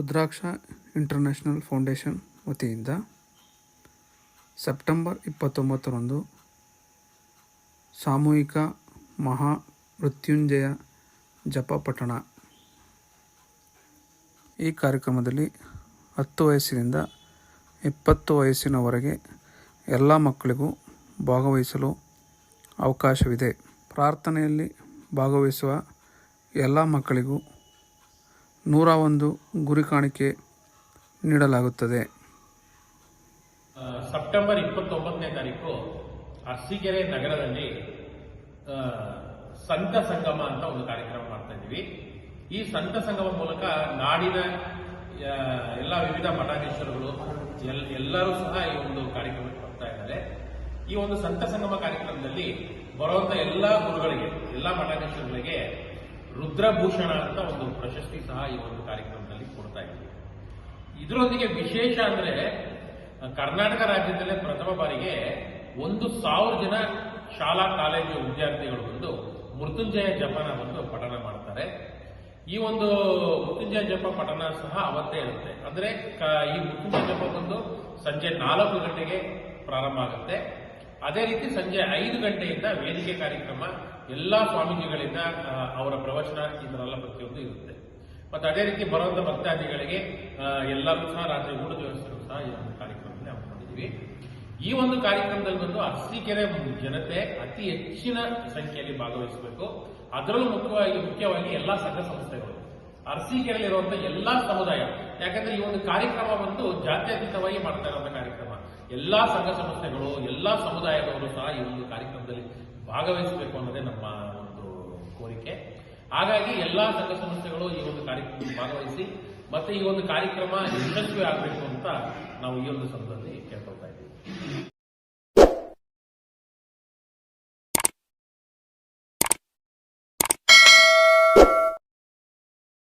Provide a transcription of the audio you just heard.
ರುದ್ರಾಕ್ಷ international foundation ವತಿಯಿಂದ September ಇಪ್ಪತ್ತೊಂಬತ್ತರಂದು ಸಾಮೂಹಿಕ ಮಹಾ ಮೃತ್ಯುಂಜಯ ಜಪ ಪಠಣ. ಈ ಕಾರ್ಯಕ್ರಮದಲ್ಲಿ ಹತ್ತು ವಯಸ್ಸಿನಿಂದ ಇಪ್ಪತ್ತು ವಯಸ್ಸಿನವರೆಗೆ ಎಲ್ಲ ಮಕ್ಕಳಿಗೂ ಭಾಗವಹಿಸಲು ಅವಕಾಶವಿದೆ. ಪ್ರಾರ್ಥನೆಯಲ್ಲಿ ಭಾಗವಹಿಸುವ ಎಲ್ಲ ಮಕ್ಕಳಿಗೂ ನೂರ ಒಂದು ಗುರಿ ಕಾಣಿಕೆ ನೀಡಲಾಗುತ್ತದೆ. ಸೆಪ್ಟೆಂಬರ್ ಇಪ್ಪತ್ತೊಂಬತ್ತನೇ ತಾರೀಕು ಅರಸೀಕೆರೆ ನಗರದಲ್ಲಿ ಸಂತ ಸಂಗಮ ಅಂತ ಒಂದು ಕಾರ್ಯಕ್ರಮ ಮಾಡ್ತಾ ಇದ್ದೀವಿ. ಈ ಸಂತ ಸಂಗಮ ಮೂಲಕ ನಾಡಿನ ಎಲ್ಲ ವಿವಿಧ ಮಠಾಧೀಶರುಗಳು, ಎಲ್, ಎಲ್ಲರೂ ಸಹ ಈ ಒಂದು ಕಾರ್ಯಕ್ರಮಕ್ಕೆ ಬರ್ತಾ ಇದ್ದಾರೆ. ಈ ಒಂದು ಸಂತ ಸಂಗಮ ಕಾರ್ಯಕ್ರಮದಲ್ಲಿ ಬರುವಂತ ಎಲ್ಲ ಗುರುಗಳಿಗೆ, ಎಲ್ಲ ಮಠಾಧೀಶರುಗಳಿಗೆ ರುದ್ರಭೂಷಣ ಅಂತ ಒಂದು ಪ್ರಶಸ್ತಿ ಸಹ ಈ ಒಂದು ಕಾರ್ಯಕ್ರಮದಲ್ಲಿ ಕೊಡ್ತಾ ಇದ್ದೀವಿ ಇದರೊಂದಿಗೆ ವಿಶೇಷ ಅಂದ್ರೆ ಕರ್ನಾಟಕ ರಾಜ್ಯದಲ್ಲೇ ಪ್ರಥಮ ಬಾರಿಗೆ ಒಂದು ಸಾವಿರ ಜನ ಶಾಲಾ, ಕಾಲೇಜು ವಿದ್ಯಾರ್ಥಿಗಳು ಬಂದು ಮೃತ್ಯುಂಜಯ ಜಪನ ಬಂದು ಪಠನ ಮಾಡ್ತಾರೆ. ಈ ಒಂದು ಮೃತ್ಯುಂಜಯ ಜಪ ಪಠನ ಸಹ ಅವತ್ತೇ ಇರುತ್ತೆ. ಅಂದ್ರೆ ಈ ಮೃತ್ಯುಂಜಯ ಜಪ ಬಂದು ಸಂಜೆ ನಾಲ್ಕು ಗಂಟೆಗೆ ಪ್ರಾರಂಭ ಆಗುತ್ತೆ. ಅದೇ ರೀತಿ ಸಂಜೆ ಐದು ಗಂಟೆಯಿಂದ ವೇದಿಕೆ ಕಾರ್ಯಕ್ರಮ ಎಲ್ಲಾ ಸ್ವಾಮೀಜಿಗಳಿಂದ ಅವರ ಪ್ರವಚನ ಇದರೆಲ್ಲ ಪ್ರತಿಯೊಂದು ಇರುತ್ತೆ. ಮತ್ತೆ ಅದೇ ರೀತಿ ಬರುವಂತ ಭಕ್ತಾದಿಗಳಿಗೆ ಎಲ್ಲರೂ ಸಹ ರಾತ್ರಿ ಊಟದ ವ್ಯವಸ್ಥೆ ಸಹ ಈ ಒಂದು ಕಾರ್ಯಕ್ರಮದಲ್ಲಿ ಹಮ್ಮಿಕೊಂಡಿದ್ದೀವಿ ಈ ಒಂದು ಕಾರ್ಯಕ್ರಮದಲ್ಲಿ ಬಂದು ಅರಸೀಕೆರೆ ಜನತೆ ಅತಿ ಹೆಚ್ಚಿನ ಸಂಖ್ಯೆಯಲ್ಲಿ ಭಾಗವಹಿಸಬೇಕು. ಅದರಲ್ಲೂ ಮುಖ್ಯವಾಗಿ ಮುಖ್ಯವಾಗಿ ಎಲ್ಲಾ ಸಂಘ ಸಂಸ್ಥೆಗಳು. ಅರಸೀಕೆರೆಯಲ್ಲಿರುವಂತಹ ಎಲ್ಲಾ ಸಮುದಾಯ. ಯಾಕಂದ್ರೆ ಈ ಒಂದು ಕಾರ್ಯಕ್ರಮ ಬಂದು ಜಾತ್ಯತೀತವಾಗಿ ಮಾಡ್ತಾ ಇರುವಂತಹ ಕಾರ್ಯಕ್ರಮ. ಎಲ್ಲಾ ಸಂಘ ಸಂಸ್ಥೆಗಳು, ಎಲ್ಲ ಸಮುದಾಯದವರು ಸಹ ಈ ಒಂದು ಕಾರ್ಯಕ್ರಮದಲ್ಲಿ ಭಾಗವಹಿಸಬೇಕು ಅನ್ನೋದೇ ನಮ್ಮ ಒಂದು ಕೋರಿಕೆ. ಹಾಗಾಗಿ ಎಲ್ಲ ಸಂಘ ಸಂಸ್ಥೆಗಳು ಈ ಒಂದು ಕಾರ್ಯಕ್ರಮದಲ್ಲಿ ಭಾಗವಹಿಸಿ ಮತ್ತೆ ಈ ಒಂದು ಕಾರ್ಯಕ್ರಮ ಯಶಸ್ವಿ ಆಗಬೇಕು ಅಂತ ನಾವು ಈ ಒಂದು ಸಂದರ್ಭದಲ್ಲಿ ಕೇಳ್ಕೊಳ್ತಾ ಇದ್ದೀವಿ.